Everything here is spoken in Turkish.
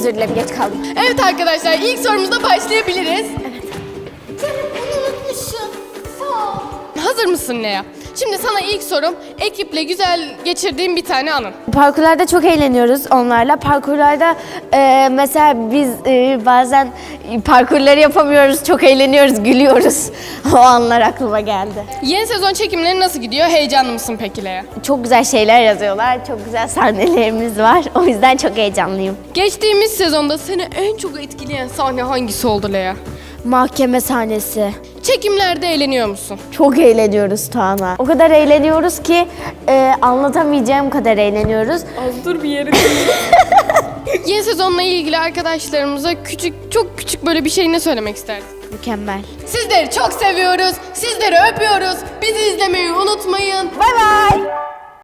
özür dilerim geç kaldım. Evet arkadaşlar ilk sorumuzda başlayabiliriz. Canım bunu unutmuşum. Sağ ol. Hazır mısın Lea? Şimdi sana ilk sorum ekiple güzel geçirdiğin bir tane anın. Parkurlarda çok eğleniyoruz onlarla. Parkurlarda e, mesela biz e, bazen parkurları yapamıyoruz, çok eğleniyoruz, gülüyoruz. o anlar aklıma geldi. Yeni sezon çekimleri nasıl gidiyor? Heyecanlı mısın peki Lea? Çok güzel şeyler yazıyorlar, çok güzel sahnelerimiz var. O yüzden çok heyecanlıyım. Geçtiğimiz sezonda seni en çok etkileyen sahne hangisi oldu Lea? Mahkeme sahnesi. Çekimlerde eğleniyor musun? Çok eğleniyoruz Tuana. O kadar eğleniyoruz ki e, anlatamayacağım kadar eğleniyoruz. Az dur bir yere Yeni sezonla ilgili arkadaşlarımıza küçük, çok küçük böyle bir şey ne söylemek isterdin? Mükemmel. Sizleri çok seviyoruz. Sizleri öpüyoruz. Bizi izlemeyi unutmayın.